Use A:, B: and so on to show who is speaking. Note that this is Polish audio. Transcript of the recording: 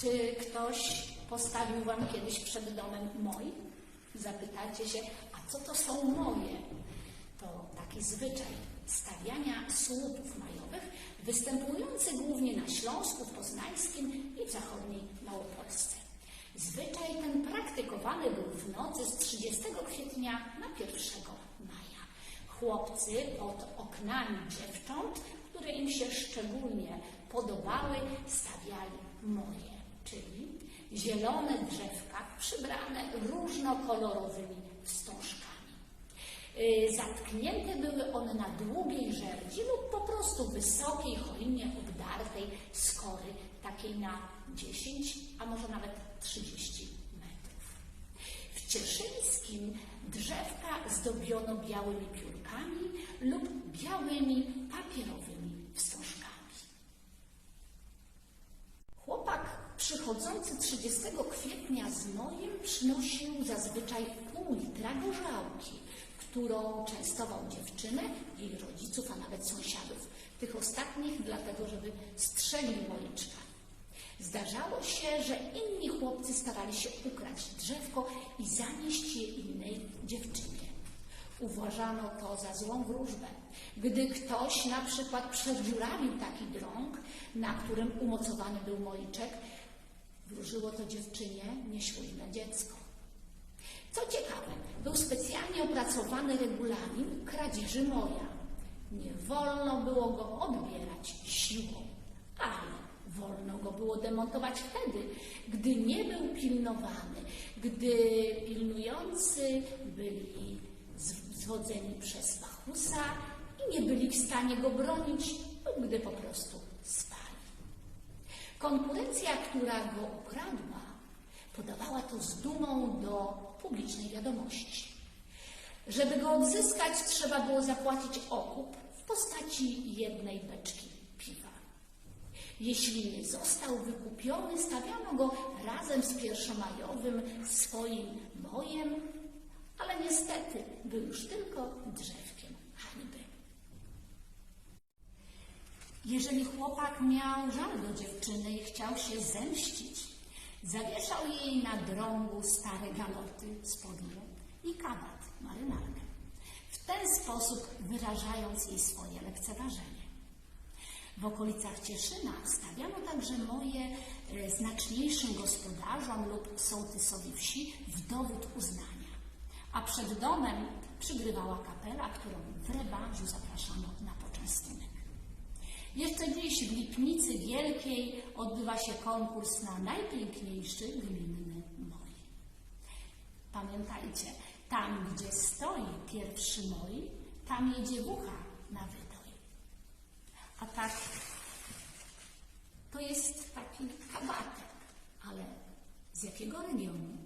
A: Czy ktoś postawił Wam kiedyś przed domem moj? Zapytacie się, a co to są moje? To taki zwyczaj stawiania słupów majowych, występujący głównie na Śląsku, w Poznańskim i w zachodniej Małopolsce. Zwyczaj ten praktykowany był w nocy z 30 kwietnia na 1 maja. Chłopcy pod oknami dziewcząt, które im się szczególnie podobały, stawiali moje, czyli zielone drzewka przybrane różnokolorowymi wstążkami. Y, Zatknięte były one na długiej żerdzi lub po prostu wysokiej, hojnie obdartej skory, takiej na 10, a może nawet 30 metrów. W Cieszyńskim drzewka zdobiono białymi piórkami lub białymi papierowymi wstążkami. Chłopak przychodzący 30 kwietnia z mojem przynosił zazwyczaj pół litra gorzałki, którą częstował dziewczynę, jej rodziców, a nawet sąsiadów. Tych ostatnich dlatego, żeby strzegli moliczka. Zdarzało się, że inni chłopcy starali się ukraść drzewko i zanieść je innej dziewczynie. Uważano to za złą wróżbę. Gdy ktoś na przykład przedziurawił taki drąg, na którym umocowany był moliczek, wróżyło to dziewczynie nieślubne dziecko. Co ciekawe, był specjalnie opracowany regulamin kradzieży moja. Nie wolno było go odbierać siłą, ale wolno go było demontować wtedy, gdy nie był pilnowany, gdy pilnujący byli zwodzeni przez Bachusa i nie byli w stanie go bronić, lub gdy po prostu. Konkurencja, która go ukradła, podawała to z dumą do publicznej wiadomości. Żeby go odzyskać, trzeba było zapłacić okup w postaci jednej beczki piwa. Jeśli nie został wykupiony, stawiano go razem z pierwszomajowym swoim mojem, ale niestety był już tylko drzewkiem Jeżeli chłopak miał żal do dziewczyny i chciał się zemścić, zawieszał jej na drągu stare galoty, spodnie i kabat, marynarkę. W ten sposób wyrażając jej swoje lekceważenie. W okolicach Cieszyna stawiano także moje e, znaczniejszym gospodarzom lub sołtysowi wsi w dowód uznania. A przed domem przygrywała kapela, którą w Rebadziu zapraszano na poczęstunek. Jeszcze dziś w Lipnicy Wielkiej odbywa się konkurs na najpiękniejszy gminny moj. Pamiętajcie, tam gdzie stoi pierwszy moj, tam jedzie bucha na wydoj. A tak, to jest taki kabatek, ale z jakiego regionu?